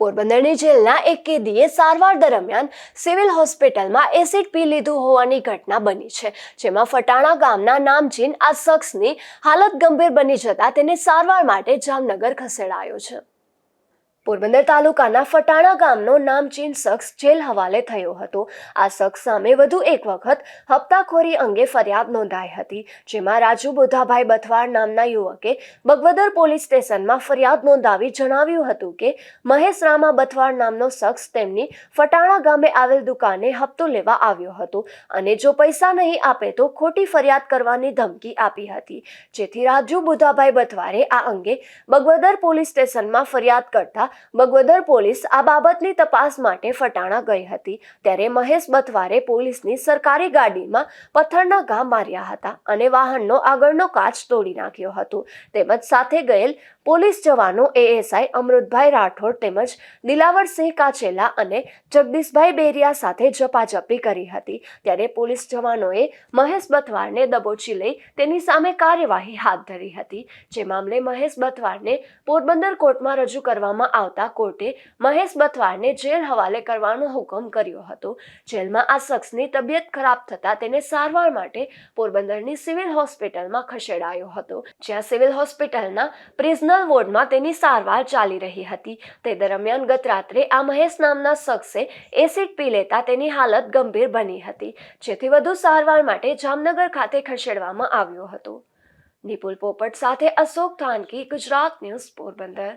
પોરબંદરની જેલના એક કેદીએ સારવાર દરમિયાન સિવિલ હોસ્પિટલમાં એસિડ પી લીધું હોવાની ઘટના બની છે, જેમાં ફટાણા ગામના નામચીન આ શખ્સની હાલત ગંભીર બની જતા તેને સારવાર માટે જામનગર ખસેડાયો છે. પોરબંદર તાલુકાના ફટાણા ગામનો નામચીન શખ્સ જેલ હવાલે થયો હતો. આ શખ્સ સામે વધુ એક વખત હપ્તાખોરી અંગે ફરિયાદ નોંધાઈ હતી, જેમાં રાજુ બોધાભાઈ બથવાડ નામના યુવકે બગવદર પોલીસ સ્ટેશનમાં ફરિયાદ નોંધાવી જણાવ્યું હતું કે, મહેશ રામા બથવાડ નામનો શખ્સ તેમની ફટાણા ગામે આવેલ દુકાને હપ્તો લેવા આવ્યો હતો અને જો પૈસા નહીં આપે તો ખોટી ફરિયાદ કરવાની ધમકી આપી હતી. જેથી રાજુ બુધાભાઈ બથવારે આ અંગે બગવદર પોલીસ સ્ટેશનમાં ફરિયાદ કરતા બગવદર પોલીસ આ બાબતની તપાસ માટે ફટાણા ગઈ હતી. ત્યારે મહેશ બથવારે પોલીસની સરકારી ગાડીમાં પથ્થરના ઘા માર્યા હતા અને વાહનનો આગળનો કાચ તોડી નાખ્યો હતો. તેમજ સાથે ગયેલ પોલીસ જવાનો એએસઆઈ અમૃતભાઈ રાઠોડ તેમજ દિલાવરસિંહ કાચેલા અને જગદીશભાઈ બેરિયા સાથે ઝપાઝપી કરી હતી. ત્યારે પોલીસ જવાનોએ મહેશ બથવારને દબોચી લઈ તેની સામે કાર્યવાહી હાથ ધરી હતી. જે મામલે મહેશ બથવારને પોરબંદર કોર્ટમાં રજૂ કરવામાં આવતા કોર્ટે મહેશ બથવારને જેલ હવાલે કરવાનો હુકમ કર્યો હતો. જેલમાં આ શખ્સની તબિયત ખરાબ થતાં તેને સારવાર માટે પોરબંદરની સિવિલ હોસ્પિટલમાં ખસેડાયો હતો, જ્યાં સિવિલ હોસ્પિટલના પ્રિઝનલ વોર્ડમાં તેની સારવાર ચાલી રહી હતી. તે દરમિયાન ગત રાત્રે આ મહેશ નામના શખ્સે એસિડ પી લેતા તેની હાલત ગંભીર બની હતી, જેથી વધુ સારવાર માટે જામનગર ખાતે ખસેડવામાં આવ્યો હતો. નિપુલ પોપટ સાથે અશોક થાનકી, ગુજરાત ન્યૂઝ પોરબંદર.